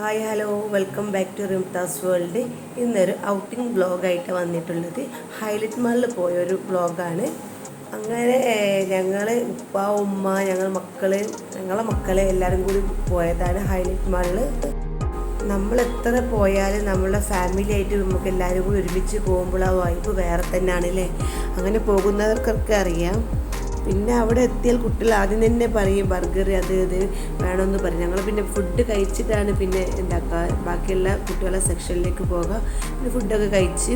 Hi hello welcome back to റിംതാസ് world ഇന്നൊരു outing ബ്ലോഗായിട്ട് വന്നിട്ടുള്ളത്. ഹൈലൈറ്റ് മാളിൽ പോയൊരു ബ്ലോഗാണ് അങ്ങനെ ഞങ്ങൾ ഉപ്പ ഉമ്മ ഞങ്ങൾ മക്കൾ ഞങ്ങളെ മക്കളെ എല്ലാവരും കൂടി പോയതാണ് ഹൈലൈറ്റ് മാളിൽ നമ്മൾ എത്ര പോയാലും നമ്മളെ ഫാമിലി ആയിട്ട് നമുക്ക് എല്ലാവരും കൂടി ഒരുമിച്ച് പോകുമ്പോൾ ആ വൈബ് വേറെ തന്നെയാണ് അല്ലേ അങ്ങനെ പോകുന്നവർക്കൊക്കെ അറിയാം. പിന്നെ അവിടെ എത്തിയാൽ കുട്ടികൾ ആദ്യം തന്നെ പറയും ബർഗർ അത് ഇത് വേണമെന്ന് പറയും. ഞങ്ങൾ പിന്നെ ഫുഡ് കഴിച്ചിട്ടാണ് പിന്നെ എന്താക്കുക ബാക്കിയുള്ള കുട്ടികളെ സെക്ഷനിലേക്ക് പോകുക പിന്നെ ഫുഡൊക്കെ കഴിച്ച്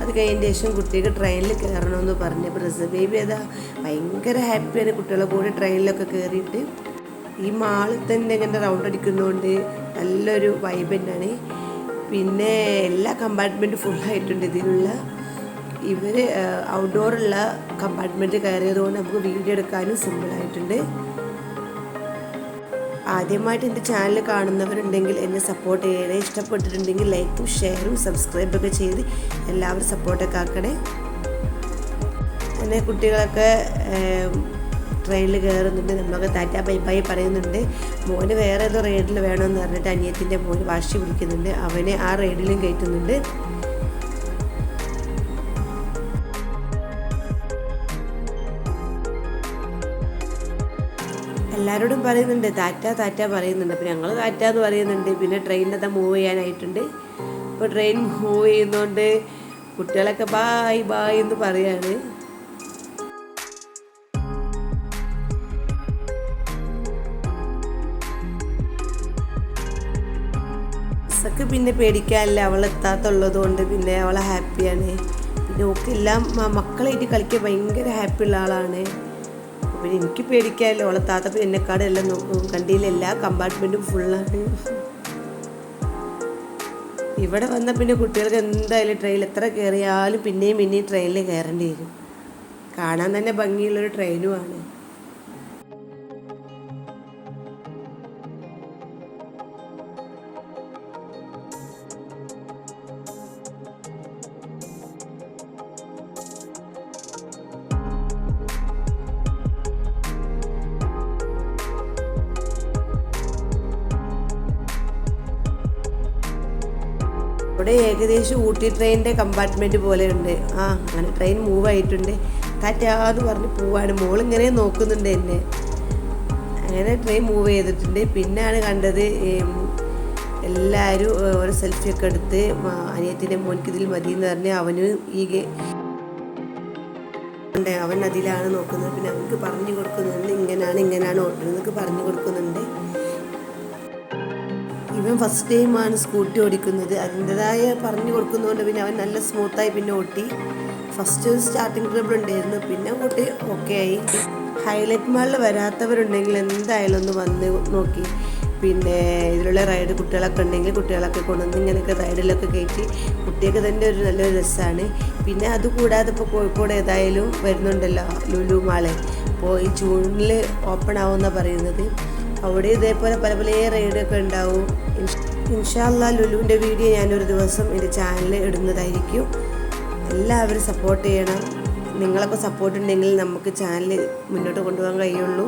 അത് കഴിഞ്ഞതിന് ശേഷം കുട്ടികൾക്ക് ട്രെയിനിൽ കയറണമെന്ന് പറഞ്ഞു. ബ്രസ ബേബി അതാ ഭയങ്കര ഹാപ്പിയാണ് കുട്ടികളെ കൂടെ ട്രെയിനിലൊക്കെ കയറിയിട്ട് ഈ മാളിൽ തന്നെ ഇങ്ങനെ റൗണ്ട് അടിക്കുന്നതുകൊണ്ട് നല്ലൊരു വൈബ് തന്നെയാണ്. പിന്നെ എല്ലാ കമ്പാർട്ട്മെന്റും ഫുള്ളായിട്ടുണ്ട് ഇതിലുള്ള ഇവർ ഔട്ട്ഡോറുള്ള കമ്പാർട്ട്മെന്റ് കയറിയതുകൊണ്ട് നമുക്ക് വീഡിയോ എടുക്കാനും സിമ്പിളായിട്ടുണ്ട് ആദ്യമായിട്ട് എന്റെ ചാനൽ കാണുന്നവരുണ്ടെങ്കിൽ എന്നെ സപ്പോർട്ട് ചെയ്യണേ. ഇഷ്ടപ്പെട്ടിട്ടുണ്ടെങ്കിൽ ലൈക്കും ഷെയറും സബ്സ്ക്രൈബൊക്കെ ചെയ്ത് എല്ലാവരും സപ്പോർട്ടൊക്കെ ആക്കണേ. അങ്ങനെ കുട്ടികളൊക്കെ ട്രെയിനിൽ കയറുന്നുണ്ട്. നമ്മളൊക്കെ താറ്റ ബൈ ബൈ പറയുന്നുണ്ട്. മോന് വേറെ ഏതോ റൈഡിൽ വേണമെന്ന് പറഞ്ഞിട്ട് അനിയത്തിന്റെ മോന് വാശി പിടിക്കുന്നുണ്ട്. അവനെ ആ റൈഡിലും കയറ്റുന്നുണ്ട്. എല്ലാവരോടും പറയുന്നുണ്ട് താറ്റ താറ്റ പറയുന്നുണ്ട്. അപ്പോൾ ഞങ്ങൾ താറ്റ എന്ന് പറയുന്നുണ്ട്. പിന്നെ ട്രെയിനിനകത്ത് മൂവ് ചെയ്യാനായിട്ടുണ്ട്. അപ്പോൾ ട്രെയിൻ മൂവ് ചെയ്യുന്നതുകൊണ്ട് കുട്ടികളൊക്കെ ബായ് ബായ് എന്ന് പറയാണ്. ഒക്കെ പിന്നെ പേടിക്കാനില്ല. അവൾ എത്താത്തുള്ളത് കൊണ്ട് പിന്നെ അവളെ ഹാപ്പിയാണ് പിന്നെ ഓക്കെല്ലാം മക്കളായിട്ട് കളിക്കാൻ ഭയങ്കര ഹാപ്പി ഉള്ള ആളാണ്. പിന്നെ എനിക്ക് പേടിക്കാമല്ലോ അവളെ പിന്നെ എന്നെക്കാട് എല്ലാം കണ്ടിയില്ല എല്ലാ കമ്പാർട്ട്മെന്റും ഫുള്ളാണ് ഇവിടെ വന്ന പിന്നെ കുട്ടികൾക്ക് എന്തായാലും ട്രെയിനിൽ എത്ര കയറിയാലും പിന്നെയും പിന്നെയും ട്രെയിനിൽ കയറേണ്ടി വരും. കാണാൻ തന്നെ ഭംഗിയുള്ളൊരു ട്രെയിനുമാണ് ഇവിടെ ഏകദേശം ഊട്ടി ട്രെയിനിന്റെ കമ്പാർട്ട്മെന്റ് പോലെ ഉണ്ട് ആ അങ്ങനെ ട്രെയിൻ മൂവ് ആയിട്ടുണ്ട്. കാറ്റാന്ന് പറഞ്ഞ് പോവാണ്. മോളിങ്ങനെ നോക്കുന്നുണ്ട് എന്നെ. അങ്ങനെ ട്രെയിൻ മൂവ് ചെയ്തിട്ടുണ്ട്. പിന്നാണ് കണ്ടത് എല്ലാവരും ഓരോ സെൽഫിയൊക്കെ എടുത്ത് അനിയത്തിന്റെ മോനിക്ക് ഇതിൽ മതി എന്ന് പറഞ്ഞ് അവന് ഈ അവൻ അതിലാണ് നോക്കുന്നത്. പിന്നെ അവർക്ക് പറഞ്ഞു കൊടുക്കുന്നുണ്ട് ഇങ്ങനെയാണ് ഇങ്ങനെയാണ് ഓട്ടുന്നതൊക്കെ പറഞ്ഞു കൊടുക്കുന്നുണ്ട്. ഇവൻ ഫസ്റ്റ് ടൈമാണ് സ്കൂട്ടി ഓടിക്കുന്നത്. അതിന്റെതായ പറഞ്ഞു കൊടുക്കുന്നതുകൊണ്ട് പിന്നെ അവൻ നല്ല സ്മൂത്തായി പിന്നെ ഓട്ടി. ഫസ്റ്റ് ഒരു സ്റ്റാർട്ടിങ് ട്രബിൾ ഉണ്ടായിരുന്നു. പിന്നെ കൂട്ടി ഓക്കെ ആയി. ഹൈലൈറ്റ് മാളിൽ വരാത്തവരുണ്ടെങ്കിൽ എന്തായാലും ഒന്ന് വന്ന് നോക്കി. പിന്നെ ഇതിലുള്ള റൈഡ് കുട്ടികളൊക്കെ ഉണ്ടെങ്കിൽ കുട്ടികളൊക്കെ കൊണ്ടുവന്ന് ഇങ്ങനെയൊക്കെ റൈഡിലൊക്കെ കയറ്റി കുട്ടികൾക്ക് തന്നെ ഒരു നല്ലൊരു രസമാണ്. പിന്നെ അതുകൂടാതെ ഇപ്പോൾ കോഴിക്കോട് ഏതായാലും വരുന്നുണ്ടല്ലോ ലുലു മാൾ അപ്പോൾ ഈ ജൂണിൽ ഓപ്പൺ ആവുമെന്നാണ് പറയുന്നത്. അവിടെ ഇതേപോലെ പല പല റൈഡൊക്കെ ഉണ്ടാവും. ഇൻഷാല്ല ലുലുവിന്റെ വീഡിയോ ഞാനൊരു ദിവസം എന്റെ ചാനലിൽ ഇടുന്നതായിരിക്കും. എല്ലാവരും സപ്പോർട്ട് ചെയ്യണം. നിങ്ങളൊക്കെ സപ്പോർട്ട് ഉണ്ടെങ്കിൽ നമുക്ക് ചാനൽ മുന്നോട്ട് കൊണ്ടുപോകാൻ കഴിയുള്ളൂ.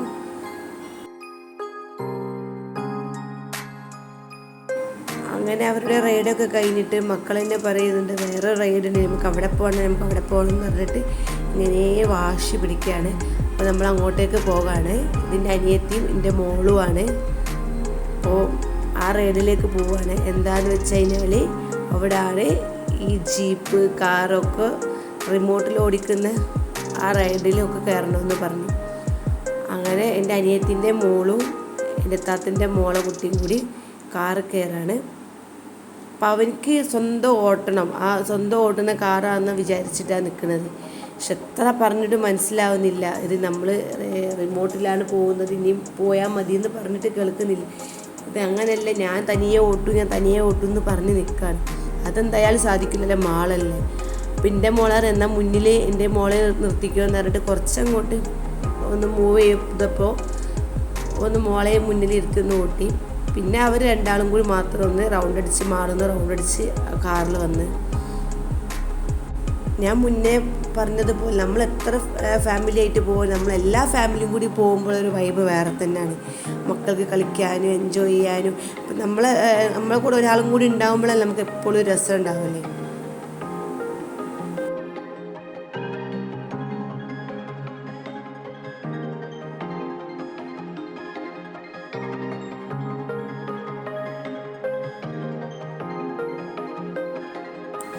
അങ്ങനെ അവരുടെ റൈഡൊക്കെ കഴിഞ്ഞിട്ട് മക്കൾ തന്നെ പറയുന്നുണ്ട് വേറെ റൈഡിന് നമുക്ക് അവിടെ പോകണം നമുക്ക് അവിടെ പോകണം എന്ന് പറഞ്ഞിട്ട് ഇങ്ങനെ വാശി പിടിക്കുകയാണ്. അപ്പോൾ നമ്മൾ അങ്ങോട്ടേക്ക് പോകാണ്. ഇതിന്റെ അനിയത്തിയും എന്റെ മോളുമാണ് അപ്പോൾ ആ റൈഡിലേക്ക് പോവാണ്. എന്താന്ന് വെച്ച് കഴിഞ്ഞാൽ അവിടെയാണ് ഈ ജീപ്പ് കാറൊക്കെ റിമോട്ടിൽ ഓടിക്കുന്ന ആ റൈഡിലൊക്കെ കയറണമെന്ന് പറഞ്ഞു. അങ്ങനെ എന്റെ അനിയത്തിന്റെ മോളും എന്റെ താത്തിന്റെ മോളെ കുട്ടിയും കൂടി കാറ് കയറാണ്. അപ്പോൾ അവനിക്ക് സ്വന്തം ഓട്ടണം. ആ സ്വന്തം ഓട്ടുന്ന കാറാണെന്ന് വിചാരിച്ചിട്ടാണ് നിൽക്കുന്നത്. പക്ഷെ എത്ര പറഞ്ഞിട്ട് മനസ്സിലാവുന്നില്ല. ഇത് നമ്മൾ റിമോട്ടിലാണ് പോകുന്നത്. ഇനിയും പോയാൽ മതി എന്ന് പറഞ്ഞിട്ട് കേൾക്കുന്നില്ല. ഇത് അങ്ങനെയല്ല? ഞാൻ തനിയെ ഓട്ടു ഞാൻ തനിയെ ഓട്ടു എന്ന് പറഞ്ഞ് നിൽക്കുകയാണ് അതെന്തായാലും സാധിക്കില്ലല്ലോ മാളല്ലേ? അപ്പം എന്റെ മോളാർ എന്നാൽ മുന്നിൽ എന്റെ മോളെ നിർത്തിക്കുമെന്ന് പറഞ്ഞിട്ട് കുറച്ചങ്ങോട്ട് ഒന്ന് മൂവ് ചെയ്തപ്പോൾ ഒന്ന് മോളെ മുന്നിൽ ഇരുത്തുന്ന ഓട്ടി. പിന്നെ അവർ രണ്ടാളും കൂടി മാത്രം ഒന്ന് റൗണ്ട് അടിച്ച് മാറുന്ന റൗണ്ട് അടിച്ച് കാറിൽ വന്ന്. ഞാൻ മുന്നേ പറഞ്ഞതുപോലെ നമ്മൾ എത്ര ഫാമിലി ആയിട്ട് പോകും നമ്മൾ എല്ലാ ഫാമിലിയും കൂടി പോകുമ്പോൾ ഒരു വൈബ് വേറെ തന്നെയാണ്. മക്കൾക്ക് കളിക്കാനും എൻജോയ് ചെയ്യാനും. നമ്മളെ നമ്മളെ കൂടെ ഒരാളും കൂടി ഉണ്ടാകുമ്പോഴല്ലേ നമുക്ക് എപ്പോഴും രസം ഉണ്ടാവില്ലേ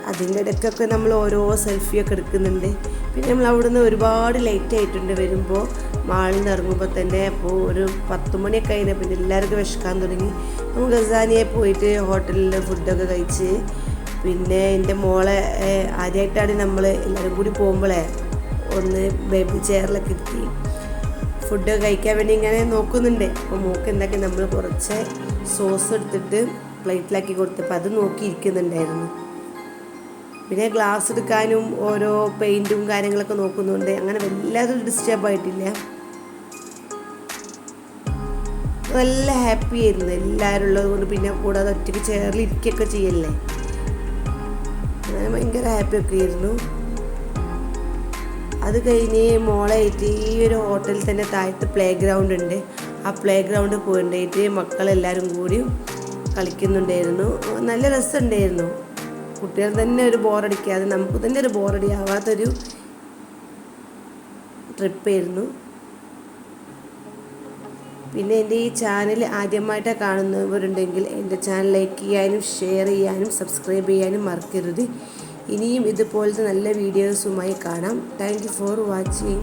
അതിന്റെ ഇടയ്ക്കൊക്കെ നമ്മൾ ഓരോ സെൽഫിയൊക്കെ എടുക്കുന്നുണ്ട്. പിന്നെ നമ്മൾ അവിടുന്ന് ഒരുപാട് ലേറ്റ് ആയിട്ടുണ്ട് വരുമ്പോൾ മാളിൽ നിന്ന് ഇറങ്ങുമ്പോൾ തന്നെ അപ്പോൾ ഒരു പത്ത് മണിയൊക്കെ കഴിഞ്ഞാൽ പിന്നെ എല്ലാവർക്കും വിശക്കാൻ തുടങ്ങി. നമ്മൾ ഗസാനിയെ പോയിട്ട് ഹോട്ടലിൽ ഫുഡൊക്കെ കഴിച്ച് പിന്നെ എന്റെ മോളെ ആദ്യമായിട്ടാണ് നമ്മൾ എല്ലാവരും കൂടി പോകുമ്പോഴേ ഒന്ന് ബേബി ചെയറിലൊക്കെ ഇരുത്തി ഫുഡ് കഴിക്കാൻ വേണ്ടി ഇങ്ങനെ നോക്കുന്നുണ്ട്. അപ്പോൾ മോക്ക് എന്താക്കി നമ്മൾ കുറച്ച് സോസ് എടുത്തിട്ട് പ്ലേറ്റിലാക്കി കൊടുത്തപ്പോൾ അത് നോക്കിയിരിക്കുന്നുണ്ടായിരുന്നു. പിന്നെ ഗ്ലാസ് എടുക്കാനും ഓരോ പെയിന്റും കാര്യങ്ങളൊക്കെ നോക്കുന്നുണ്ട്. അങ്ങനെ വല്ലാതൊരു ഡിസ്റ്റർബ് ആയിട്ടില്ല. നല്ല ഹാപ്പി ആയിരുന്നു. എല്ലാവരും ഉള്ളത് കൊണ്ട് പിന്നെ കൂടാതെ ഒറ്റയ്ക്ക് ചേറിൽ ഇരിക്കുകയൊക്കെ ചെയ്യല്ലേ? അങ്ങനെ ഭയങ്കര ഹാപ്പി ഒക്കെ ആയിരുന്നു. അത് കഴിഞ്ഞ് മോളായിട്ട് ഈ ഒരു ഹോട്ടലിൽ തന്നെ താഴത്ത് പ്ലേ ഗ്രൗണ്ട് ഉണ്ട്. ആ പ്ലേ ഗ്രൗണ്ടിൽ പോയിട്ട് മക്കളെല്ലാവരും കൂടി കളിക്കുന്നുണ്ടായിരുന്നു. നല്ല രസമുണ്ടായിരുന്നു കുട്ടികൾ തന്നെ ഒരു ബോറടിക്കാതെ നമുക്ക് തന്നെ ഒരു ബോറടി ആവാത്തൊരു ട്രിപ്പായിരുന്നു പിന്നെ എന്റെ ഈ ചാനൽ ആദ്യമായിട്ടാണ് കാണുന്നവരുണ്ടെങ്കിൽ എന്റെ ചാനൽ ലൈക്ക് ചെയ്യാനും ഷെയർ ചെയ്യാനും സബ്സ്ക്രൈബ് ചെയ്യാനും മറക്കരുത്. ഇനിയും ഇതുപോലത്തെ നല്ല വീഡിയോസുമായി കാണാം. Thank for watching